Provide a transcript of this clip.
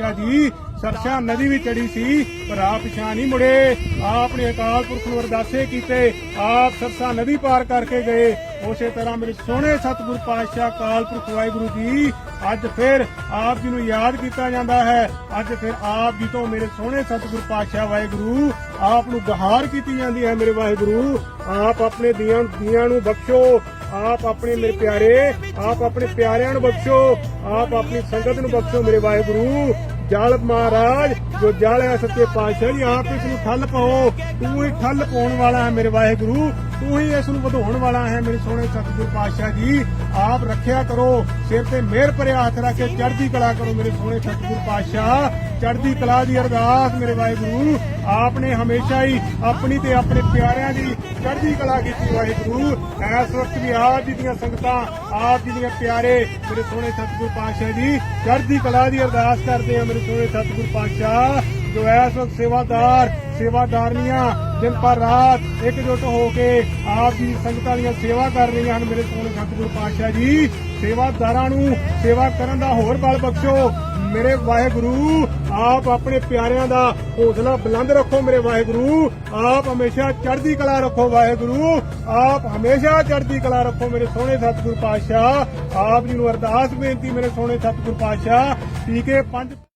ਪਾਤਸ਼ਾਹ ਜੀ, ਸਰਸ਼ਾ ਨਦੀ ਵੀ ਚੜੀ ਸੀ, ਪਰ ਆਪ ਪਿਛਾਂ ਨਹੀਂ ਮੁੜੇ। ਆਪ ਨੇ ਅਕਾਲ ਪੁਰਖ ਨੂੰ ਅਰਦਾਸੇ ਕੀਤੇ, ਆਪ ਸਰਸਾ ਨਦੀ ਪਾਰ ਕਰਕੇ ਗਏ। ਉਸੇ ਤਰ੍ਹਾਂ ਮੇਰੇ ਸੋਹਣੇ ਸਤਿਗੁਰ ਪਾਤਸ਼ਾਹ ਅਕਾਲ ਪੁਰਖ ਵਾਹਿਗੁਰੂ ਜੀ, ਅੱਜ ਫਿਰ ਆਪ ਜੀ ਨੂੰ ਯਾਦ ਕੀਤਾ ਜਾਂਦਾ ਹੈ। ਅੱਜ ਫਿਰ ਆਪ ਜੀ ਤੋਂ ਮੇਰੇ ਸੋਹਣੇ ਸਤਿਗੁਰ ਪਾਤਸ਼ਾਹ ਵਾਹਿਗੁਰੂ ਆਪ ਨੂੰ ਗਹਾਰ ਕੀਤੀ ਜਾਂਦੀ ਹੈ ਮੇਰੇ ਵਾਹਿਗੁਰੂ। ਆਪ ਆਪਣੇ ਦੀਆਂ ਦੀਆਂ ਨੂੰ ਬਖਸ਼ੋ। ਆਪ ਆਪਣੇ ਮੇਰੇ ਪਿਆਰੇ, ਆਪ ਆਪਣੇ ਪਿਆਰਿਆਂ ਨੂੰ ਬਖਸ਼ੋ, ਆਪ ਆਪਣੀ ਸੰਗਤ ਨੂੰ ਬਖਸ਼ੋ ਮੇਰੇ ਵਾਹਿਗੁਰੂ। ਜਲ ਮਹਾਰਾਜ, ਜੋ ਜਲ ਹੈ ਸੱਚੇ ਪਾਤਸ਼ਾਹ ਜੀ, ਆਪ ਇਸ ਨੂੰ ਠੱਲ ਪਾਓ। ਤੂੰ ਹੀ ਠੱਲ ਪਾਉਣ ਵਾਲਾ ਹੈ ਮੇਰੇ ਵਾਹਿਗੁਰੂ। ਤੂੰ ਹੀ ਇਸ ਨੂੰ ਵਧਾਉਣ ਵਾਲਾ ਹੈ ਮੇਰੇ ਸੋਹਣੇ ਸਤਿਗੁਰ ਪਾਤਸ਼ਾਹ ਜੀ। ਆਪ ਰੱਖਿਆ ਕਰੋ, ਸਿਰ ਤੇ ਮਿਹਰ ਭਰੇ ਹੱਥ ਰੱਖ ਕੇ ਚੜ੍ਹਦੀ ਕਲਾ ਕਰੋ ਮੇਰੇ ਸੋਹਣੇ ਸਤਿਗੁਰ ਪਾਤਸ਼ਾਹ। ਚੜ੍ਹਦੀ ਕਲਾ ਦੀ ਅਰਦਾਸ ਮੇਰੇ ਵਾਹਿਗੁਰੂ ਆਪ ਨੇ ਹਮੇਸ਼ਾ ਹੀ ਆਪਣੀ ਤੇ ਆਪਣੇ ਪਿਆਰਿਆਂ ਦੀ ਚੜ੍ਹਦੀ ਕਲਾ ਕੀਤੀ ਵਾਹਿਗੁਰੂ। ਇਸ ਵਕਤ ਵੀ ਆਪ ਜੀ ਦੀਆਂ ਸੰਗਤਾਂ, ਆਪ ਜੀ ਦੀਆਂ ਪਿਆਰੇ ਮੇਰੇ ਸੋਹਣੇ ਸਤਿਗੁਰ ਪਾਤਸ਼ਾਹ ਜੀ, ਚੜ੍ਹਦੀ ਕਲਾ ਦੀ ਅਰਦਾਸ ਕਰਦੇ ਆ ਮੇਰੇ ਸੋਹਣੇ ਸਤਿਗੁਰ ਪਾਤਸ਼ਾਹ, ਜੋ ਇਸ ਵਕਤ ਸੇਵਾਦਾਰ ਸੇਵਾਦਾਰਨੀਆਂ ਦਿਨ ਪਰ ਰਾਤ ਇਕਜੁੱਟ ਹੋ ਕੇ ਆਪ ਜੀ ਸੰਗਤਾਂ ਦੀਆਂ ਸੇਵਾ ਕਰ ਰਹੀਆਂ ਹਨ। ਮੇਰੇ ਸੋਹਣੇ ਸਤਿਗੁਰੂ ਪਾਤਸ਼ਾਹ ਜੀ, ਸੇਵਾਦਾਰਾਂ ਨੂੰ ਸੇਵਾ ਕਰਨ ਦਾ ਹੋਰ ਬਲ ਬਖਸ਼ੋ। ਮੇਰੇ ਵਾਹਿਗੁਰੂ, ਆਪ ਆਪਣੇ ਪਿਆਰਿਆਂ ਦਾ ਹੌਸਲਾ ਬੁਲੰਦ ਰੱਖੋ ਮੇਰੇ ਵਾਹਿਗੁਰੂ। ਆਪ ਹਮੇਸ਼ਾ ਚੜ੍ਹਦੀ ਕਲਾ ਰੱਖੋ ਵਾਹਿਗੁਰੂ। ਆਪ ਹਮੇਸ਼ਾ ਚੜ੍ਹਦੀ ਕਲਾ ਰੱਖੋ ਮੇਰੇ ਸੋਹਣੇ ਸਤਿਗੁਰੂ ਪਾਤਸ਼ਾਹ। ਆਪ ਜੀ ਨੂੰ ਅਰਦਾਸ ਬੇਨਤੀ ਮੇਰੇ ਸੋਹਣੇ ਸਤਿਗੁਰੂ ਪਾਤਸ਼ਾਹ। ਟੀਕੇ ਪੰਜ